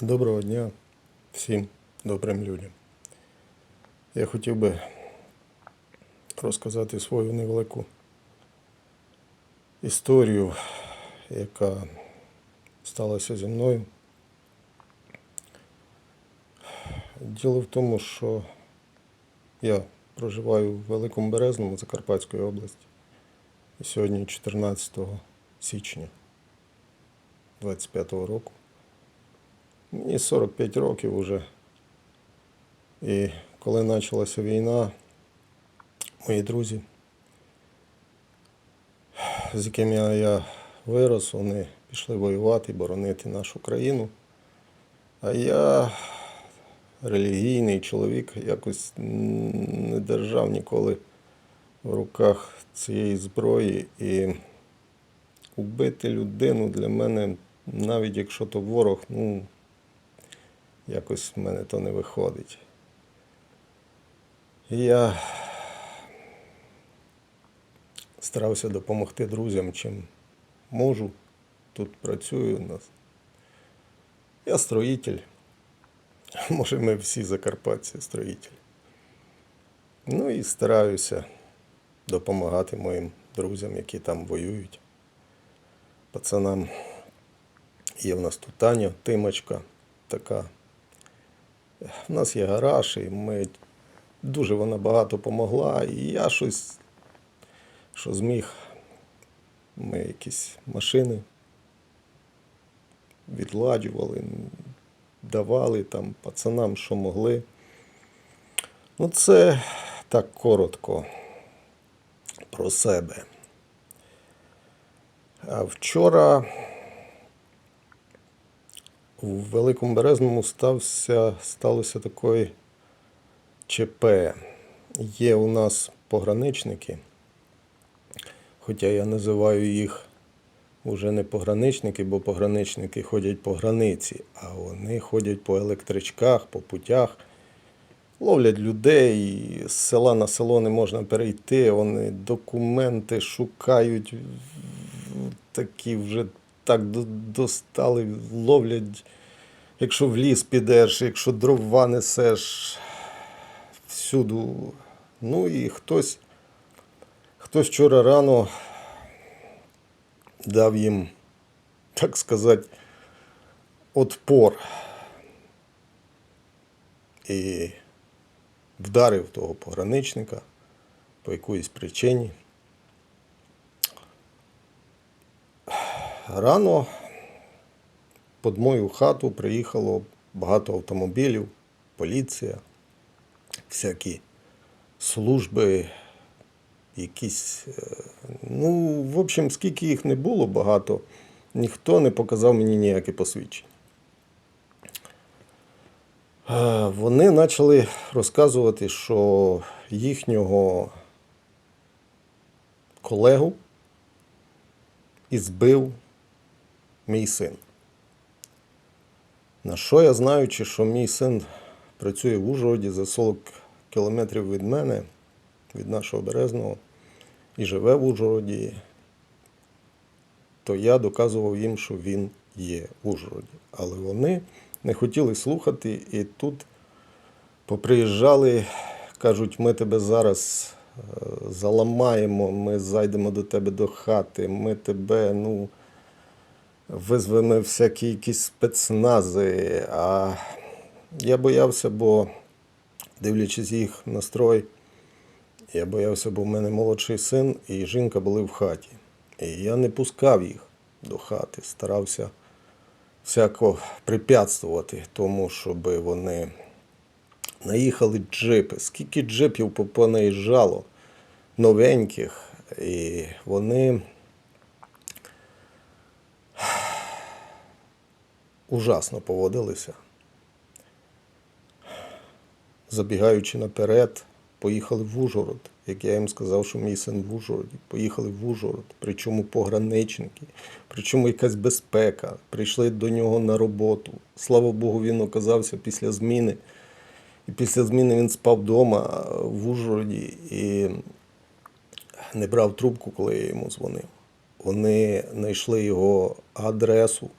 Доброго дня всім добрим людям. Я хотів би розказати свою невелику історію, яка сталася зі мною. Діло в тому, що я проживаю в Великому Березному Закарпатської області. Сьогодні 14 січня 25-го року. Мені 45 років уже. І коли почалася війна, мої друзі, з якими я, вирос, вони пішли воювати, боронити нашу країну. А я релігійний чоловік, якось не держав ніколи в руках цієї зброї. І убити людину для мене, навіть якщо то ворог, ну, якось в мене то не виходить. Я старався допомогти друзям, чим можу. Тут працюю у нас. Я строїтель. Може, ми всі закарпатці строїтелі. Ну і стараюся допомагати моїм друзям, які там воюють. Пацанам. Є в нас тут Таня, Тимочка така. У нас є гараж, і ми дуже вона багато допомогла. І я щось, що зміг, ми якісь машини відладжували, давали там пацанам, що могли. Ну, це так коротко про себе. Вчора у Великому Березному стався, сталося таке ЧП. Є у нас пограничники, хоча я називаю їх вже не пограничники, бо пограничники ходять по границі, а вони ходять по електричках, по путях, ловлять людей, з села на село не можна перейти, вони документи шукають, такі вже так достали, ловлять, якщо в ліс підеш, якщо дрова несеш, всюду. Ну і хтось, хтось вчора рано дав їм, так сказати, отпор. І вдарив того пограничника по якоїсь причині. Рано під мою хату приїхало багато автомобілів, поліція, всякі служби, якісь. е, Ну, в общем, скільки їх не було багато, ніхто не показав мені ніяке посвідчення. Е, Вони почали розказувати, що їхнього колегу і збив мій син. На що я знаючи, що мій син працює в Ужгороді за 40 кілометрів від мене, від нашого Березного, і живе в Ужгороді, то я доказував їм, що він є в Ужгороді. Але вони не хотіли слухати, і тут поприїжджали, кажуть, ми тебе зараз е, заламаємо, ми зайдемо до тебе до хати, ми тебе, ну, визвемо всякі якісь спецнази. А я боявся, бо дивлячись їх настрой, я боявся, бо в мене молодший син і жінка були в хаті. І я не пускав їх до хати, старався всяко препятствувати тому, щоб вони наїхали джипи. Скільки джипів понаїжджало новеньких, і вони ужасно поводилися. Забігаючи наперед, поїхали в Ужгород. Як я їм сказав, що мій син в Ужгороді, поїхали в Ужгород, причому пограничники, причому якась безпека. Прийшли до нього на роботу. Слава Богу, він оказався після зміни. І після зміни він спав вдома в Ужгороді і не брав трубку, коли я йому дзвонив. Вони знайшли його адресу,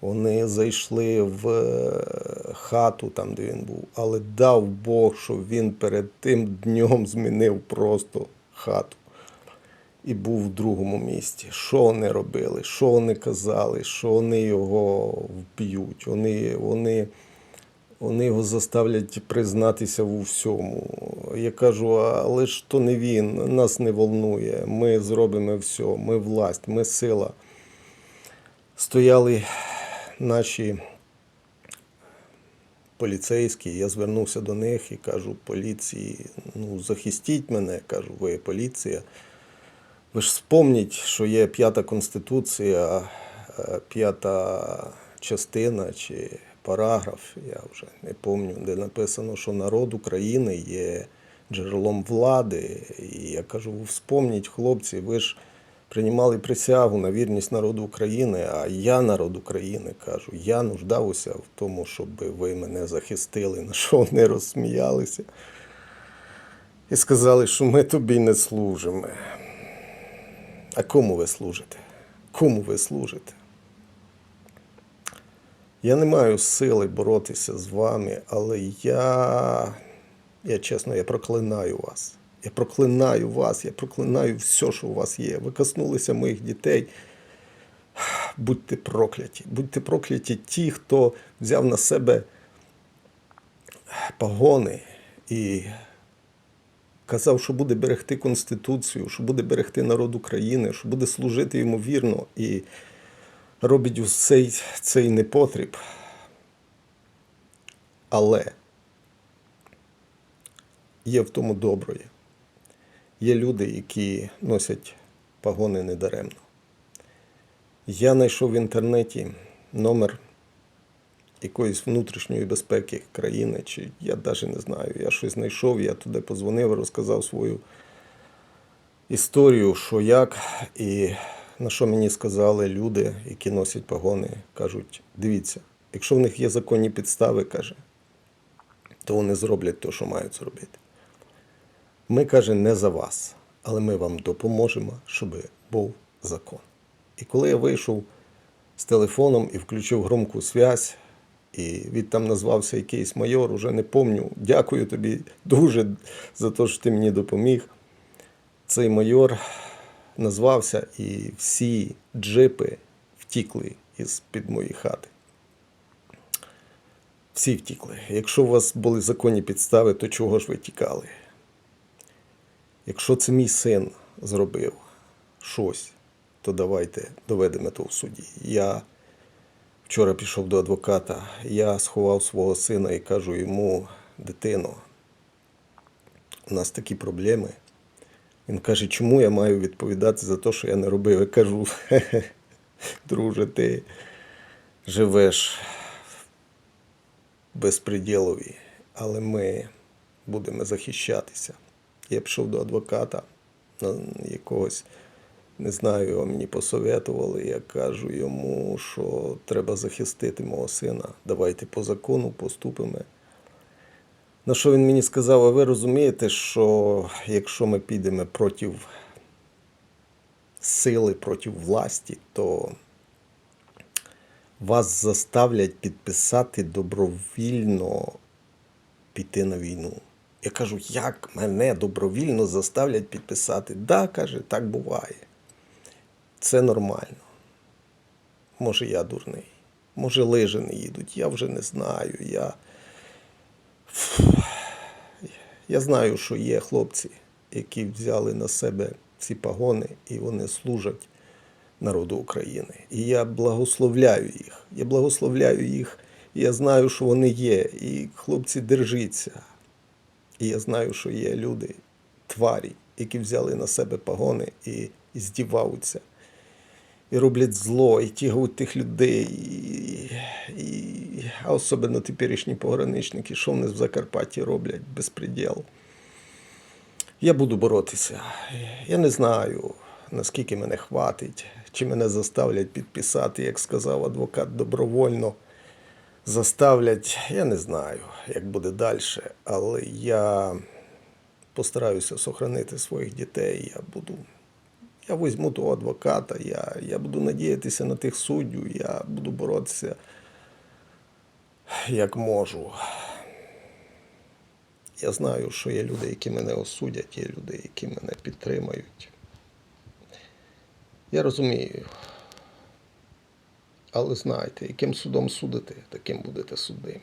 Вони зайшли в е, хату, там, де він був, але дав Бог, що він перед тим днем змінив просто хату і був в другому місті. Що вони робили, що вони казали, що вони його вб'ють. Вони, вони, вони його заставлять признатися у всьому. Я кажу, але ж то не він, нас не волнує. Ми зробимо все, ми власть, ми сила. Стояли наші поліцейські, я звернувся до них і кажу поліції, ну захистіть мене, кажу, ви поліція. Ви ж спомніть, що є п'ята конституція, е, п'ята частина чи параграф, я вже не пам'ятаю, де написано, що народ України є джерелом влади. І я кажу, вспомніть, хлопці, ви ж приймали присягу на вірність народу України, а я народ України кажу, я нуждався в тому, щоб ви мене захистили, на що вони розсміялися. І сказали, що ми тобі не служимо. А кому ви служите? Кому ви служите? Я не маю сили боротися з вами, але я, я чесно, я проклинаю вас. Я проклинаю вас, я проклинаю все, що у вас є. Ви коснулися моїх дітей. Будьте прокляті. Будьте прокляті ті, хто взяв на себе погони і казав, що буде берегти Конституцію, що буде берегти народ України, що буде служити йому вірно і робить усе цей непотріб. Але є в тому доброє. Є люди, які носять погони недаремно. Я знайшов в інтернеті номер якоїсь внутрішньої безпеки країни, чи я навіть не знаю. Я щось знайшов, я туди позвонив, розказав свою історію, що як, і на що мені сказали люди, які носять погони, кажуть: дивіться, якщо в них є законні підстави, каже, то вони зроблять те, що мають зробити. Ми, каже, не за вас, але ми вам допоможемо, щоб був закон. І коли я вийшов з телефоном і включив громку связь, і він там назвався якийсь майор, уже не помню. Дякую тобі дуже за те, що ти мені допоміг. Цей майор назвався, і всі джипи втікли із під моєї хати. Всі втікли. Якщо у вас були законні підстави, то чого ж ви тікали? Якщо це мій син зробив щось, то давайте доведемо то в суді. Я вчора пішов до адвоката, я сховав свого сина і кажу йому, дитино, у нас такі проблеми. Він каже, чому я маю відповідати за те, що я не робив? Я кажу, «Хе-хе, друже, ти живеш в безпреділові, але ми будемо захищатися. Я пішов до адвоката, якогось, не знаю, його мені посоветували. Я кажу йому, що треба захистити мого сина. Давайте по закону поступимо. На що він мені сказав, а ви розумієте, що якщо ми підемо проти сили, проти власті, то вас заставлять підписати добровільно піти на війну. Я кажу, як мене добровільно заставлять підписати? Да, каже, так буває. Це нормально. Може, я дурний, може, лижи не їдуть, я вже не знаю. Я... Я знаю, що є хлопці, які взяли на себе ці погони і вони служать народу України. І я благословляю їх. Я благословляю їх, і я знаю, що вони є. І хлопці, держіться. І я знаю, що є люди, тварі, які взяли на себе погони і, і здіваються. І роблять зло, і тягають тих людей, і, і, а особливо теперішні пограничники, що вони в Закарпатті роблять безпреділ. Я буду боротися. Я не знаю, наскільки мене хватить, чи мене заставлять підписати, як сказав адвокат, добровольно заставлять. Я не знаю, як буде далі, але я постараюся сохранити своїх дітей. Я буду, Я візьму того адвоката, я, я буду надіятися на тих суддів, я буду боротися як можу. Я знаю, що є люди, які мене осудять, є люди, які мене підтримають. Я розумію. Але знайте, яким судом судите, таким будете судими.